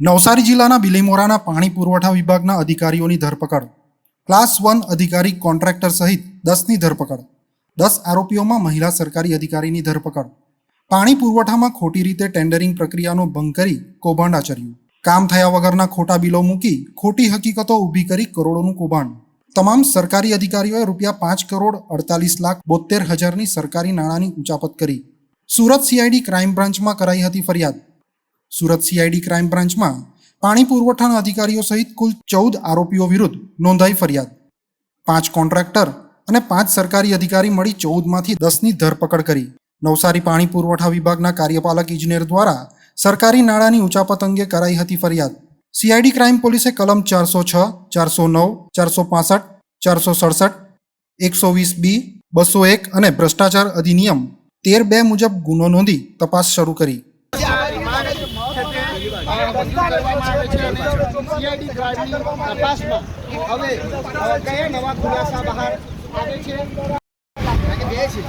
નવસારી જિલ્લાના બિલીમોરાના પાણી પુરવઠા વિભાગના અધિકારીઓની ધરપકડ. ક્લાસ વન અધિકારી કોન્ટ્રાક્ટર સહિત દસની ધરપકડ. દસ આરોપીઓમાં મહિલા સરકારી અધિકારીની ધરપકડ. પાણી પુરવઠામાં ખોટી રીતે ટેન્ડરિંગ પ્રક્રિયાનો ભંગ કરી કૌભાંડ આચર્યું. કામ થયા વગરના ખોટા બિલો મૂકી ખોટી હકીકતો ઊભી કરી કરોડોનું કૌભાંડ. તમામ સરકારી અધિકારીઓએ રૂપિયા પાંચ કરોડ અડતાલીસ લાખ બોતેર હજારની સરકારી નાણાંની ઉચાપત કરી. સુરત સીઆઈડી ક્રાઇમ બ્રાન્ચમાં કરાઈ હતી ફરિયાદ. સુરત સીઆઈડી ક્રાઇમ બ્રાન્ચમાં પાણી પુરવઠાના અધિકારીઓ સહિત કુલ ચૌદ આરોપીઓ વિરુદ્ધ નોંધાઈ ફરિયાદ. પાંચ કોન્ટ્રાક્ટર અને પાંચ સરકારી અધિકારી મળી ચૌદમાંથી દસની ધરપકડ કરી. નવસારી પાણી પુરવઠા વિભાગના કાર્યપાલક ઇજનેર દ્વારા સરકારી નાણાંની ઉચાપત અંગે કરાઈ હતી ફરિયાદ. સીઆઈડી ક્રાઇમ પોલીસે કલમ ચારસો છ, ચારસો નવ, ચારસો પાસઠ, ચારસો સડસઠ, એકસો વીસ બી, બસો એક અને ભ્રષ્ટાચાર અધિનિયમ તેર બે મુજબ ગુનો નોંધી તપાસ શરૂ કરી. વખતે બંધ કરવામાં છે. અને સીઆઈડી ડ્રાઈવની તપાસમાં હવે કયા નવા ખુલાસા બહાર આવે છે બે છે.